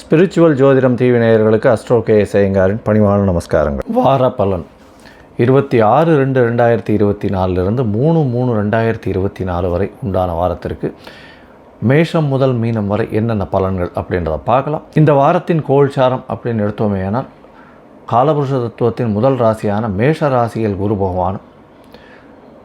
Spiritual ஜோதிடம் TV நேயர்களுக்கு astro K சேயங்காரின் பணிவான நமஸ்காரங்கள். வார பலன். இருபத்தி ஆறு ரெண்டு ரெண்டாயிரத்தி இருபத்தி நாலுலேருந்து மூணு மூணு ரெண்டாயிரத்தி இருபத்தி நாலு வரை உண்டான வாரத்திற்கு மேஷம் முதல் மீனம் வரை என்னென்ன பலன்கள் அப்படின்றத பார்க்கலாம். இந்த வாரத்தின் கோல்சாரம் அப்படின்னு எடுத்தோமே காலபுருஷ தத்துவத்தின் முதல் ராசியான மேஷ ராசியில் குரு பகவானும்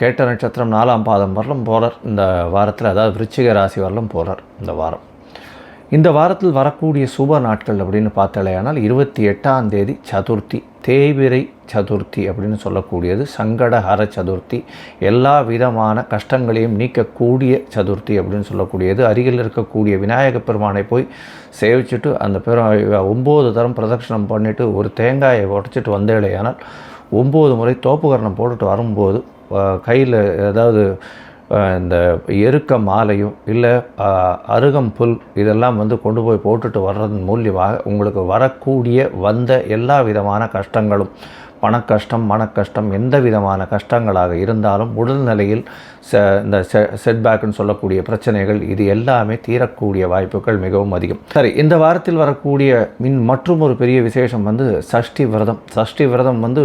கேட்ட நட்சத்திரம் நாலாம் பாதம் வரலும் போகிறார் இந்த வாரத்தில் அதாவது விருச்சிக ராசி வரலும் போகிறார் இந்த வாரம். இந்த வாரத்தில் வரக்கூடிய சுப நாட்கள் அப்படின்னு பார்த்தாலேயானால் இருபத்தி எட்டாம் தேதி சதுர்த்தி தேய்பிரை சதுர்த்தி அப்படின்னு சொல்லக்கூடியது சங்கடஹர சதுர்த்தி எல்லா விதமான கஷ்டங்களையும் நீக்கக்கூடிய சதுர்த்தி அப்படின்னு சொல்லக்கூடியது. அருகில் இருக்கக்கூடிய விநாயக பெருமானை போய் சேவிச்சுட்டு அந்த பெரு ஒம்பது தரம் பிரதட்சணம் பண்ணிவிட்டு ஒரு தேங்காயை உடச்சிட்டு வந்தேலையானால் ஒம்பது முறை தோப்புக்கரணம் போட்டுட்டு வரும்போது கையில் ஏதாவது இந்த எருக்க மாலையும் இல்லை அருகம் புல் இதெல்லாம் வந்து கொண்டு போய் போட்டுட்டு வர்றதன் மூலியமாக உங்களுக்கு வரக்கூடிய வந்த எல்லா விதமான கஷ்டங்களும் பணக்கஷ்டம் மனக்கஷ்டம் எந்த விதமான கஷ்டங்களாக இருந்தாலும் உடல்நிலையில் ச இந்த செ செட்பேக்குன்னு சொல்லக்கூடிய பிரச்சனைகள் இது எல்லாமே தீரக்கூடிய வாய்ப்புகள் மிகவும் அதிகம். சரி இந்த வாரத்தில் வரக்கூடிய மின் மற்றும் ஒரு பெரிய விசேஷம் வந்து சஷ்டி விரதம். சஷ்டி விரதம் வந்து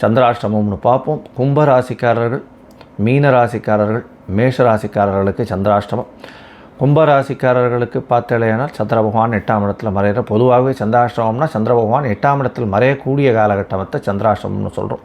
சந்திராஷ்டமம்னு பார்ப்போம். கும்ப ராசிக்காரர்கள் மீன ராசிக்காரர்கள் மேஷ ராசிக்காரர்களுக்கு சந்திராஷ்டமம். கும்ப ராசிக்காரர்களுக்கு சந்திர பகவான் எட்டாம் இடத்துல மறையிற பொதுவாகவே சந்திராஷ்டமம்னா சந்திர பகவான் எட்டாம் இடத்தில் மறையக்கூடிய காலகட்டத்தை சந்திராஷ்டமம்னு சொல்கிறோம்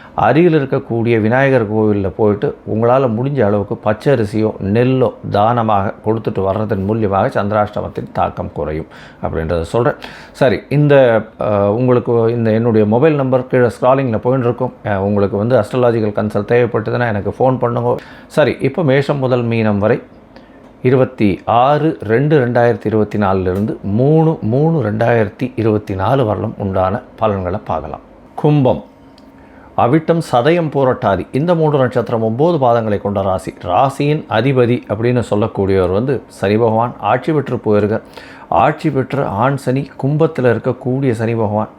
அருகில் இருக்கக்கூடிய விநாயகர் கோவிலில் போயிட்டு உங்களால் முடிஞ்ச அளவுக்கு பச்சரிசியோ நெல்லோ தானமாக கொடுத்துட்டு வர்றதன் மூலியமாக சந்திராஷ்டமத்தின் தாக்கம் குறையும் அப்படின்றத சொல்கிறேன் சரி இந்த உங்களுக்கு இந்த என்னுடைய மொபைல் நம்பர் கீழே ஸ்க்ராலிங்கில் போயின்னு இருக்கும் உங்களுக்கு வந்து அஸ்ட்ராலாஜிக்கல் கன்சல்ட் தேவைப்பட்டதுன்னா எனக்கு ஃபோன் பண்ணுங்க. சரி இப்போ மேஷம் முதல் மீனம் வரை இருபத்தி ஆறு ரெண்டு ரெண்டாயிரத்தி இருபத்தி நாலுலேருந்து மூணு மூணு ரெண்டாயிரத்தி இருபத்தி நாலு வரலும் உண்டான பலன்களை பார்க்கலாம். கும்பம். அவிட்டம் சதயம் போராட்டாதி. இந்த மூன்று நட்சத்திரம் ஒம்பது பாதங்களை கொண்ட ராசி. ராசியின் அதிபதி அப்படின்னு சொல்லக்கூடியவர் வந்து சனி பகவான். ஆட்சி பெற்று போயிருக்கார். ஆட்சி பெற்ற ஆண் சனி கும்பத்தில் இருக்கக்கூடிய சனி பகவான்.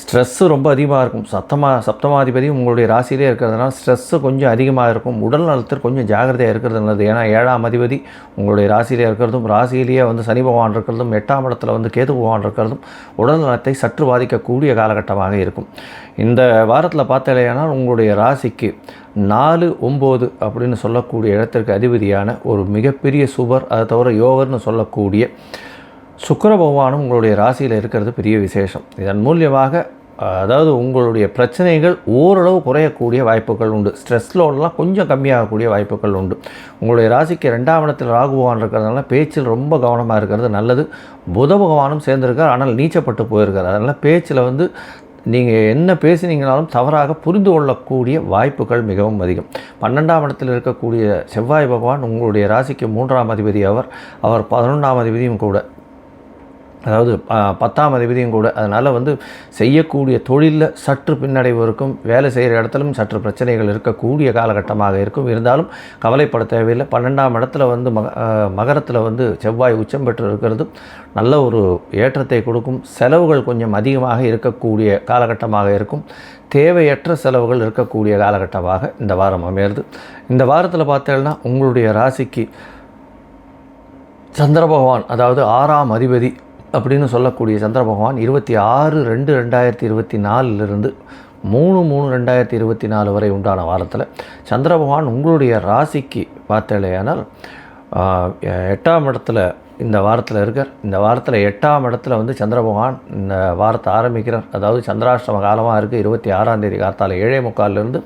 ஸ்ட்ரெஸ்ஸு ரொம்ப அதிகமாக இருக்கும். சத்தமா சப்தமாதிபதி உங்களுடைய ராசியிலே இருக்கிறதுனால ஸ்ட்ரெஸ்ஸு கொஞ்சம் அதிகமாக இருக்கும். உடல் நலத்தில் கொஞ்சம் ஜாகிரதையாக இருக்கிறது நல்லது. ஏன்னா ஏழாம் அதிபதி உங்களுடைய ராசியிலே இருக்கிறதும் ராசியிலேயே வந்து சனி பகவான் இருக்கிறதும் எட்டாம் இடத்துல வந்து கேது பகவான் இருக்கிறதும் உடல் நலத்தை சற்று பாதிக்கக்கூடிய காலகட்டமாக இருக்கும். இந்த வாரத்தில் பார்த்தாலேயானால் உங்களுடைய ராசிக்கு நாலு ஒம்பது அப்படின்னு சொல்லக்கூடிய இடத்திற்கு அதிபதியான ஒரு மிகப்பெரிய சுபர் அதை தவிர யோகர்னு சொல்லக்கூடிய சுக்கர பகவானும் உங்களுடைய ராசியில் இருக்கிறது பெரிய விசேஷம். இதன் மூலியமாக அதாவது உங்களுடைய பிரச்சனைகள் ஓரளவு குறையக்கூடிய வாய்ப்புகள் உண்டு. ஸ்ட்ரெஸ் லோடெலாம் கொஞ்சம் கம்மியாகக்கூடிய வாய்ப்புகள் உண்டு. உங்களுடைய ராசிக்கு ரெண்டாம் இடத்தில் ராகு பகவான் இருக்கிறதுனால பேச்சில் ரொம்ப கவனமாக இருக்கிறது நல்லது. புத பகவானும் சேர்ந்திருக்கார் ஆனால் நீச்சப்பட்டு போயிருக்கார். அதனால் பேச்சில் வந்து நீங்கள் என்ன பேசினீங்கனாலும் தவறாக புரிந்து கொள்ளக்கூடிய வாய்ப்புகள் மிகவும் அதிகம். பன்னெண்டாம் இடத்தில் இருக்கக்கூடிய செவ்வாய் பகவான் உங்களுடைய ராசிக்கு மூன்றாம் அதிபதி அவர் அவர் பதினொன்றாம் அதிபதியும் கூட. அதாவது பத்தாம் அதிபதியும் கூட அதனால் வந்து செய்யக்கூடிய தொழிலில் சற்று பின்னடைவு இருக்கும். வேலை செய்கிற இடத்துலும் சற்று பிரச்சனைகள் இருக்கக்கூடிய காலகட்டமாக இருக்கும். இருந்தாலும் கவலைப்பட தேவையில்லை. பன்னெண்டாம் இடத்துல வந்து மக மகரத்தில் வந்து செவ்வாய் உச்சம் பெற்று இருக்கிறது நல்ல ஒரு ஏற்றத்தை கொடுக்கும். செலவுகள் கொஞ்சம் அதிகமாக இருக்கக்கூடிய காலகட்டமாக இருக்கும். தேவையற்ற செலவுகள் இருக்கக்கூடிய காலகட்டமாக இந்த வாரம் அமையிறது. இந்த வாரத்தில் பார்த்தீங்கன்னா உங்களுடைய ராசிக்கு சந்திர பகவான் அதாவது ஆறாம் அதிபதி அப்படின்னு சொல்லக்கூடிய சந்திர பகவான் இருபத்தி ஆறு ரெண்டு ரெண்டாயிரத்தி இருபத்தி நாலுலேருந்து மூணு மூணு ரெண்டாயிரத்தி இருபத்தி நாலு வரை உண்டான வாரத்தில் சந்திர பகவான் உங்களுடைய ராசிக்கு பார்த்தலையானால் எட்டாம் இடத்துல இந்த வாரத்தில் இருக்கார். இந்த வாரத்தில் எட்டாம் இடத்துல வந்து சந்திர பகவான் இந்த வாரத்தை ஆரம்பிக்கிறார். அதாவது சந்திராஷ்டம காலமாக இருக்குது இருபத்தி ஆறாம் தேதி காலத்தால் ஏழே முக்கால்லேருந்து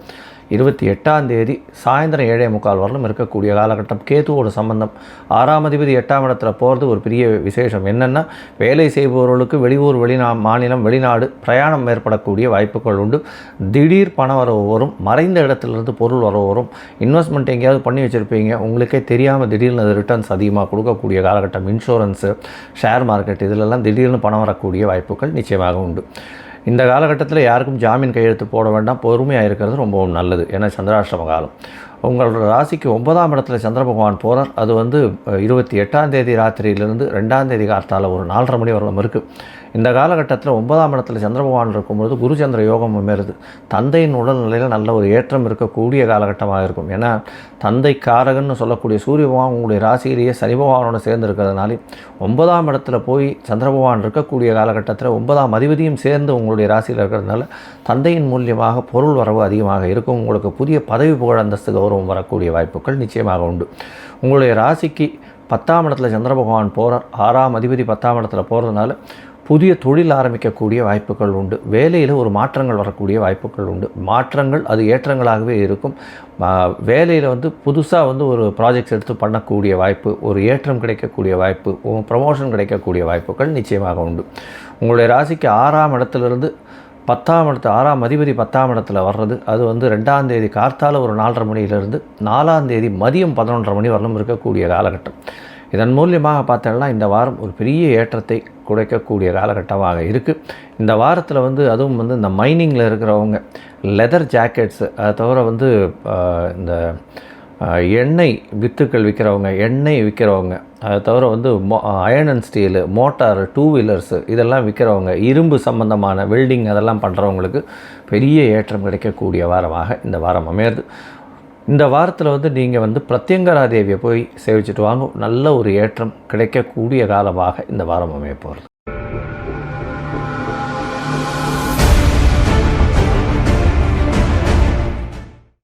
இருபத்தி எட்டாம் தேதி சாயந்தரம் ஏழே முக்கால் வரலும் இருக்கக்கூடிய காலகட்டம். கேதுவோட சம்பந்தம். ஆறாம் அதிபதி எட்டாம் இடத்துல போகிறது ஒரு பெரிய விசேஷம். என்னென்னா வேலை செய்பவர்களுக்கு வெளியூர் வெளிநா மாநிலம் வெளிநாடு பிரயாணம் ஏற்படக்கூடிய வாய்ப்புகள் உண்டு. திடீர் பண வரவு வரும் மறைந்த இடத்துலேருந்து பொருள் வரவு வரும் இன்வெஸ்ட்மெண்ட் எங்கேயாவது பண்ணி வச்சுருப்பீங்க. உங்களுக்கே தெரியாமல் திடீர்னு அது ரிட்டர்ன்ஸ் அதிகமாக கொடுக்கக்கூடிய காலகட்டம். இன்சூரன்ஸு ஷேர் மார்க்கெட் இதிலெல்லாம் திடீர்னு பணம் வரக்கூடிய வாய்ப்புகள் நிச்சயமாக உண்டு. இந்த காலகட்டத்தில் யாருக்கும் ஜாமீன் கையெழுத்து போட வேண்டாம். பொறுமையாக இருக்கிறது ரொம்பவும் நல்லது. ஏன்னா சந்திராஷ்டம காலம். உங்களோட ராசிக்கு ஒன்பதாம் இடத்துல சந்திர பகவான் போகிறார் அது வந்து இருபத்தி எட்டாம் தேதி ராத்திரியிலிருந்து ரெண்டாம் தேதி காலத்தால் ஒரு நாலரை மணி வரலாம் இருக்குது இந்த காலகட்டத்தில் ஒன்பதாம் இடத்துல சந்திர பகவான் இருக்கும்பொழுது குருச்சந்திர யோகம் அமைருது தந்தையின் உடல்நிலையில் நல்ல ஒரு ஏற்றம் இருக்கக்கூடிய காலகட்டமாக இருக்கும். ஏன்னா தந்தை காரகன்னு சொல்லக்கூடிய சூரிய பகவான் உங்களுடைய ராசியிலேயே சனி பகவானோட சேர்ந்து இருக்கிறதுனால ஒன்பதாம் இடத்துல போய் சந்திர பகவான் இருக்கக்கூடிய காலகட்டத்தில் ஒன்பதாம் அதிபதியும் சேர்ந்து உங்களுடைய ராசியில் இருக்கிறதுனால தந்தையின் மூலியமாக பொருள் வரவு அதிகமாக இருக்கும். உங்களுக்கு புதிய பதவி புகழ் அந்தஸ்து கௌரவம் வரக்கூடிய வாய்ப்புகள் நிச்சயமாக உண்டு. உங்களுடைய ராசிக்கு பத்தாம் இடத்துல சந்திர பகவான் போகிறார் ஆறாம் அதிபதி பத்தாம் இடத்துல போகிறதுனால புதிய தொழில் ஆரம்பிக்கக்கூடிய வாய்ப்புகள் உண்டு. வேலையில் ஒரு மாற்றங்கள் வரக்கூடிய வாய்ப்புகள் உண்டு. மாற்றங்கள் அது ஏற்றங்களாகவே இருக்கும். வேலையில் வந்து புதுசாக வந்து ஒரு ப்ராஜெக்ட்ஸ் எடுத்து பண்ணக்கூடிய வாய்ப்பு ஒரு ஏற்றம் கிடைக்கக்கூடிய வாய்ப்பு ப்ரமோஷன் கிடைக்கக்கூடிய வாய்ப்புகள் நிச்சயமாக உண்டு. உங்களுடைய ராசிக்கு ஆறாம் இடத்துலேருந்து பத்தாம் இடத்து ஆறாம் அதிபதி பத்தாம் இடத்துல வர்றது அது வந்து ரெண்டாம் தேதி கார்த்தால ஒரு நாலரை மணியிலிருந்து நாலாம் தேதி மதியம் பதினொன்றரை மணி வரலும் இருக்கக்கூடிய காலகட்டம். இதன் மூலியமாக பார்த்தோம்னா இந்த வாரம் ஒரு பெரிய ஏற்றத்தை குறைக்கக்கூடிய காலகட்டமாக இருக்குது இந்த வாரத்தில் வந்து அதுவும் வந்து இந்த மைனிங்கில் இருக்கிறவங்க லெதர் ஜாக்கெட்ஸு அதை தவிர வந்து இந்த எண்ணெய் வித்துக்கள் விற்கிறவங்க எண்ணெய் விற்கிறவங்க அதை தவிர வந்து மோ iron and steel motor two wheelers இதெல்லாம் விற்கிறவங்க இரும்பு சம்பந்தமான வெல்டிங் அதெல்லாம் பண்ணுறவங்களுக்கு பெரிய ஏற்றம் கிடைக்கக்கூடிய வாரமாக இந்த வாரம் அமையிறது. இந்த வாரத்தில் வந்து நீங்கள் வந்து பிரத்யங்கரா தேவியை போய் சேவிச்சுட்டு வாங்க. நல்ல ஒரு ஏற்றம் கிடைக்கக்கூடிய காலமாக இந்த வாரம் அமைய போகிறது.